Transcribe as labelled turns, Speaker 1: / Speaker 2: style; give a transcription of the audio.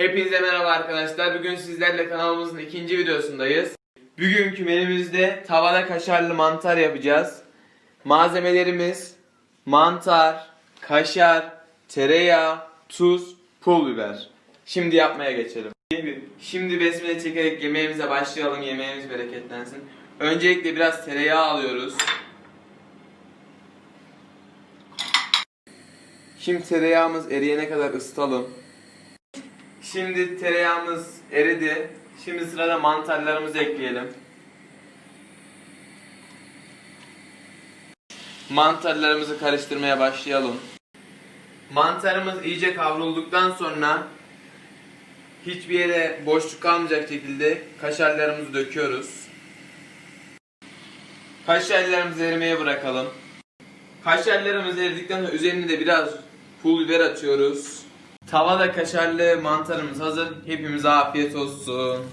Speaker 1: Hepinize merhaba arkadaşlar. Bugün sizlerle kanalımızın ikinci videosundayız. Bugünkü menümüzde tavada kaşarlı mantar yapacağız. Malzemelerimiz mantar, kaşar, tereyağı, tuz, pul biber. Şimdi yapmaya geçelim. Şimdi besmele çekerek yemeğimize başlayalım. Yemeğimiz bereketlensin. Öncelikle biraz tereyağı alıyoruz. Şimdi tereyağımız eriyene kadar ısıtalım. Şimdi tereyağımız eridi. Şimdi sırada mantarlarımızı ekleyelim. Mantarlarımızı karıştırmaya başlayalım. Mantarımız iyice kavrulduktan sonra hiçbir yere boşluk kalmayacak şekilde kaşarlarımızı döküyoruz. Kaşarlarımızı erimeye bırakalım. Kaşarlarımız eridikten sonra üzerine de biraz pul biber atıyoruz. Tavada kaşarlı mantarımız hazır. Hepimize afiyet olsun.